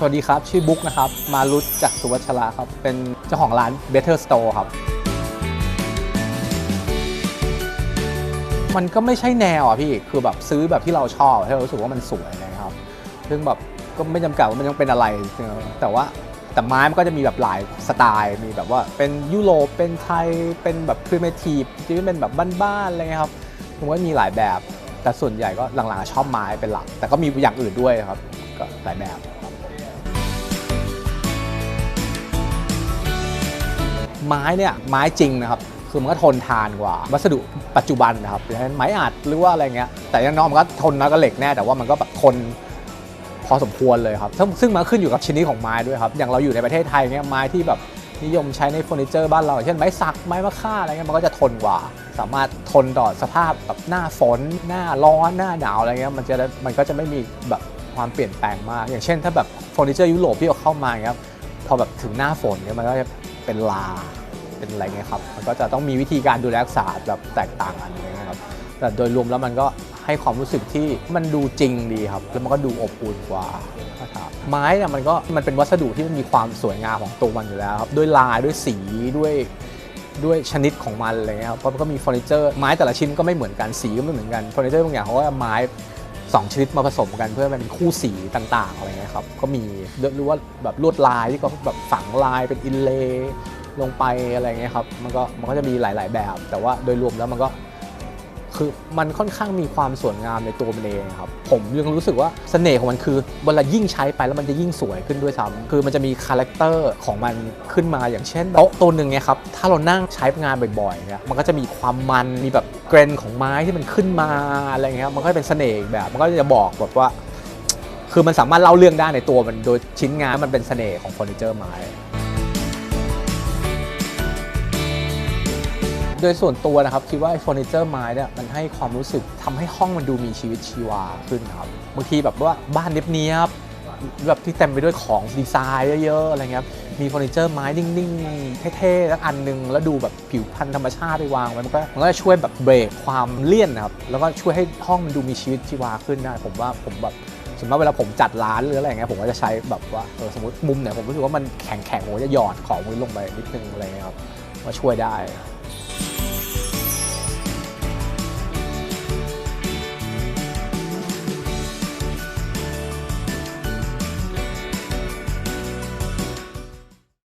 สวัสดีครับ ชื่อบุ๊กนะครับ มารุตจากสุวัชราครับ เป็นเจ้าของร้าน Better Store ครับ มันก็ไม่ใช่แนวอะพี่ คือแบบซื้อแบบที่เราชอบให้เรารู้สึกว่ามันสวยนะครับ ซึ่งแบบก็ไม่จำกัดว่ามันต้องเป็นอะไร แต่ว่าแต่ไม้มันก็จะมีแบบหลายสไตล์ มีแบบว่าเป็นยุโรป เป็นไทย เป็นแบบพรีเมทีฟที่เป็นแบบบ้านๆอะไรเงี้ยครับผมว่ามีหลายแบบ แต่ส่วนใหญ่ก็หลังๆชอบไม้เป็นหลัก แต่ก็มีอย่างอื่นด้วยครับ ก็หลายแบบ ไม้เนี่ยไม้จริงนะครับคือมันก็ทนทานกว่า วัสดุปัจจุบันนะครับอย่างเช่นไม้อัดหรือว่าอะไรเงี้ยแต่ยังน้อยมันก็ทนน้อยกว่าเหล็กแน่แต่ว่ามันก็แบบทนพอสมควรเลยครับ ซึ่งมันขึ้นอยู่กับชนิดของไม้ด้วยครับ อย่างเราอยู่ในประเทศไทยเงี้ยไม้ที่แบบนิยมใช้ในเฟอร์นิเจอร์บ้านเราอย่างเช่นไม้สักไม้มะค่าอะไรเงี้ยมันก็จะทนกว่า สามารถทนต่อสภาพแบบหน้าฝน หน้าร้อนหน้าหนาวอะไรเงี้ยมันจะมันก็จะไม่มีแบบความเปลี่ยนแปลงมาก อย่างเช่น ถ้าแบบเฟอร์นิเจอร์ยุโรปที่เอาเข้ามาเงี้ยพอแบบถึงหน้าฝนเนี่ยมันก็จะเป็นลา เป็นอะไรเงี้ยครับมันก็จะต้องมีวิธีการดูแลรักษาแบบแตกต่างกันอะไรเงี้ยครับแต่โดยรวมแล้วมันก็ให้ความรู้สึกที่มันดูจริงดีครับ แล้วมันก็ดูอบอุ่นกว่าไม้เนี่ยมันก็มันเป็นวัสดุที่มันมีความสวยงามของตัวมันอยู่แล้วครับด้วยลายด้วยสีด้วยด้วยชนิดของมันอะไรเงี้ยครับเพราะมันก็มีเฟอร์นิเจอร์ไม้แต่ละชิ้นก็ไม่เหมือนกันสีก็ไม่เหมือนกันเฟอร์นิเจอร์บางอย่างเขาก็เอาไม้สองชนิดมาผสมกันเพื่อให้มันเป็นคู่สีต่างๆอะไรเงี้ยครับก็มีหรือว่าแบบลวดลายที่ก็แบบฝังลายเป็นอินเลย์ ลงไปอะไรเงี้ยครับมันก็มันก็จะมีหลาย ๆ แบบ แต่ว่าโดยรวมแล้วมันก็คือมันค่อนข้างมีความสวยงามในตัวมันเองครับ ผมยังรู้สึกว่าเสน่ห์ของมันคือเวลายิ่งใช้ไปแล้วมันจะยิ่งสวยขึ้นด้วยซ้ำคือมันจะมีคาแรคเตอร์ของมันขึ้นมาอย่างเช่นโต๊ะตัวหนึ่งเนี่ยครับถ้าเรานั่งใช้งานบ่อยๆเนี่ยมันก็จะมีความมันมีแบบเกรนของไม้ที่มันขึ้นมาอะไรเงี้ยมันก็เป็นเสน่ห์แบบมันก็จะบอกแบบว่า คือมันสามารถเล่าเรื่องได้ในตัวมันโดยชิ้นงานมันเป็นเสน่ห์ของเฟอร์นิเจอร์ไม้ โดยส่วนตัวนะครับคิดว่าเฟอร์นิเจอร์ไม้เนี่ยมันให้ความรู้สึกทำให้ห้องมันดูมีชีวิตชีวาขึ้นครับบางทีแบบว่าบ้านเนียบแบบที่เต็มไปด้วยของดีไซน์เยอะๆอะไรเงี้ยมีเฟอร์นิเจอร์ไม้นิ่งๆ เท่ๆแล้วอันหนึง แล้วดูแบบผิวพรรณธรรมชาติไปวางไว้มันก็มันก็ช่วยแบบเบรกความเลี่ยนนะครับ แล้วก็ช่วยให้ห้องมันดูมีชีวิตชีวาขึ้นได้ ผมว่าผมแบบส่วนมาเวลาผมจัดร้านหรืออะไรเงี้ยผมก็จะใช้แบบว่าเออสมมติมุมไหนผมรู้สึกว่ามันแข็งๆผมก็จะหยอดของมือลงไปนิดนึงอะไรเงี้ยครับว่าช่วยได้